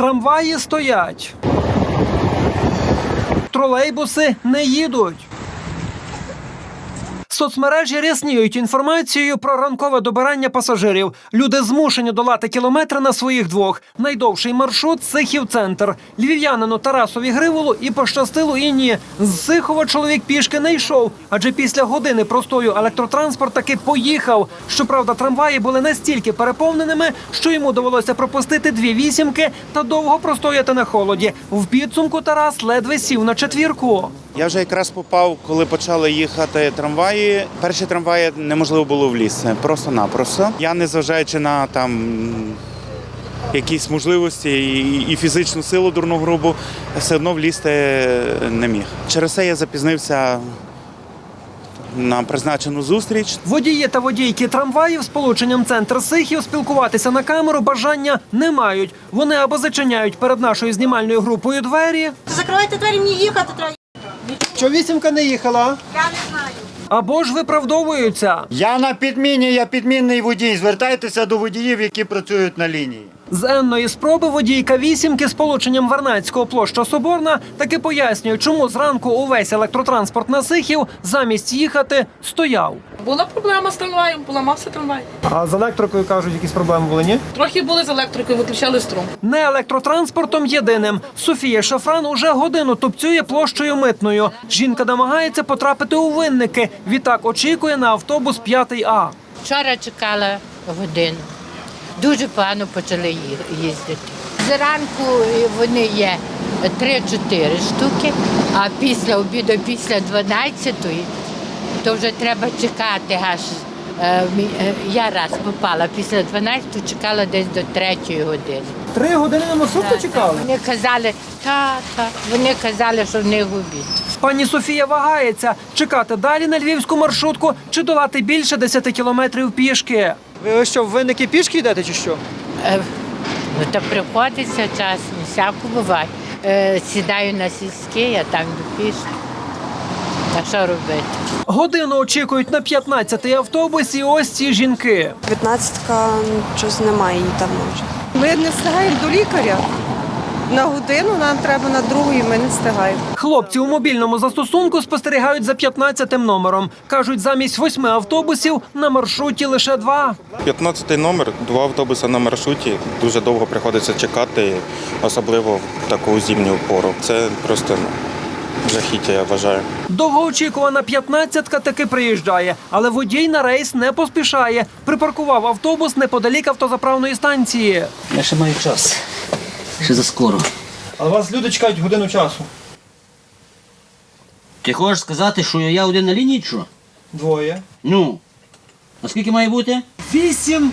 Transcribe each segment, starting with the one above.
Трамваї стоять. Тролейбуси не їдуть. Соцмережі рясніють інформацією про ранкове добирання пасажирів. Люди змушені долати кілометри на своїх двох. Найдовший маршрут Сихів центр. Львів'янину Тарасові Гриволу і пощастило і ні. З Сихова чоловік пішки не йшов, адже після години простою електротранспорт таки поїхав. Щоправда, трамваї були настільки переповненими, що йому довелося пропустити дві вісімки та довго простояти на холоді. В підсумку Тарас ледве сів на четвірку. Я вже якраз попав, коли почали їхати трамваї. Перші трамваї неможливо було влізти, просто-напросто. Я, незважаючи на там якісь можливості і, і фізичну силу дурну грубу, все одно влізти не міг. Через це я запізнився на призначену зустріч. Водії та водійки трамваїв з полученням центр Сихів спілкуватися на камеру бажання не мають. Вони або зачиняють перед нашою знімальною групою двері, Закривайте двері, мені їхати треба. що вісімка не їхала, Я не знаю. Або ж виправдовуються. Я на підміні, я підмінний водій. Звертайтеся до водіїв, які працюють на лінії. З енної спроби водійка вісімки з полученням Вернадського площа Соборна таки пояснює, чому зранку увесь електротранспорт на Сихів замість їхати стояв. Була проблема з трамваєм, поламався трамвай. А з електрикою кажуть, якісь проблеми були, ні? Трохи були з електрикою, виключали струм. Не електротранспортом єдиним. Софія Шафран уже годину тупцює площею митною. Жінка намагається потрапити у винники. Відтак очікує на автобус 5 А. Вчора чекала годину. Дуже погано почали їздити. Зранку е, вони є 3-4 штуки, а після обіду, після 12-ї, то вже треба чекати аж. е, е, Я раз попала після 12 чекала десь до 3 години. Три години на маршрутку Вони казали, та, та. Вони казали, що в них обід. Пані Софія вагається чекати далі на львівську маршрутку чи долати більше 10 кілометрів пішки. Ви що, в винники пішки йдете чи що? Е, Ну, та приходиться час, всяко буває. Е, сідаю на сільське, я там до пішки. А що робити? Годину очікують на 15-й автобус і ось ці жінки. 15-ка щось немає її там може. Ми не встигаємо до лікаря. На годину нам треба на другу, і ми не встигаємо. Хлопці у мобільному застосунку спостерігають за 15-м номером. Кажуть, замість восьми автобусів на маршруті лише два. 15 номер, два автобуси на маршруті. Дуже довго приходиться чекати, особливо в таку зимню пору. Це просто ну, жахіття, я вважаю. Довгоочікувана 15-ка таки приїжджає, але водій на рейс не поспішає. Припаркував автобус неподалік автозаправної станції. Я ще маю час. Ще за скоро. Але вас люди чекають годину часу. Ти хочеш сказати, що я один на лінії, чи що? Двоє. Ну. А скільки має бути? Вісім.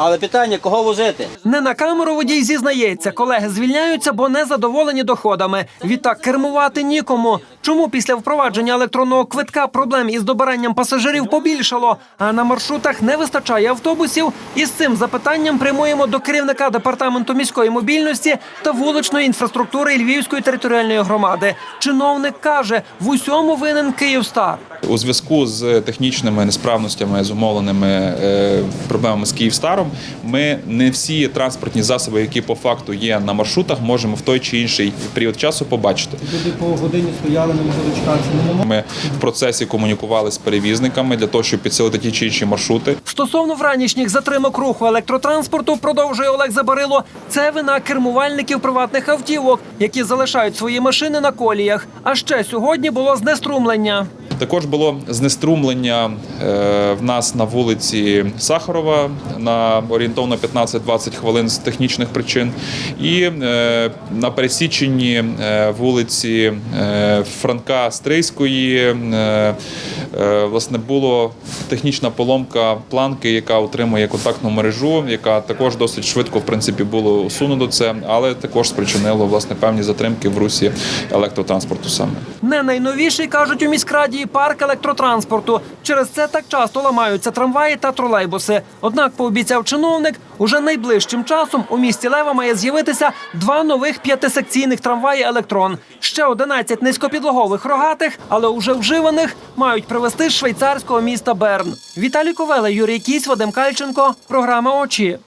Але питання, кого возити? Не на камеру водій зізнається, колеги звільняються, бо не задоволені доходами. Відтак кермувати нікому. Чому після впровадження електронного квитка проблем із добиранням пасажирів побільшало, а на маршрутах не вистачає автобусів? І з цим запитанням прямуємо до керівника департаменту міської мобільності та вуличної інфраструктури Львівської територіальної громади. Чиновник каже, в усьому винен Київстар. У зв'язку з технічними несправностями, зумовленими е, проблемами з Київстаром, ми не всі транспортні засоби, які по факту є на маршрутах, можемо в той чи інший період часу побачити. Люди по годині стояли, не могли дочекатися. Ми в процесі комунікували з перевізниками для того, щоб підсилити ті чи інші маршрути. Стосовно вранішніх затримок руху електротранспорту, продовжує Олег Забарило, це вина кермувальників приватних автівок, які залишають свої машини на коліях. А ще сьогодні було знеструмлення. Також було знеструмлення е, в нас на вулиці Сахарова на орієнтовно 15-20 хвилин з технічних причин. І е, на пересіченні е, вулиці Франка Стрийської власне було технічна поломка планки, яка утримує контактну мережу, яка також досить швидко в принципі було усунуто це, але також спричинило власне певні затримки в русі електротранспорту саме. Не найновіший кажуть у міськраді парк електротранспорту. Через це так часто ламаються трамваї та тролейбуси. Однак пообіцяв чиновник, уже найближчим часом у місті Лева має з'явитися два нових п'ятисекційних трамваї електрон. Ще 11 низькопідлогових рогатих, але уже вживаних мають привезти з швейцарського міста Берн. Віталій Ковеле, Юрій Кісь, Вадим Кальченко. Програма очі.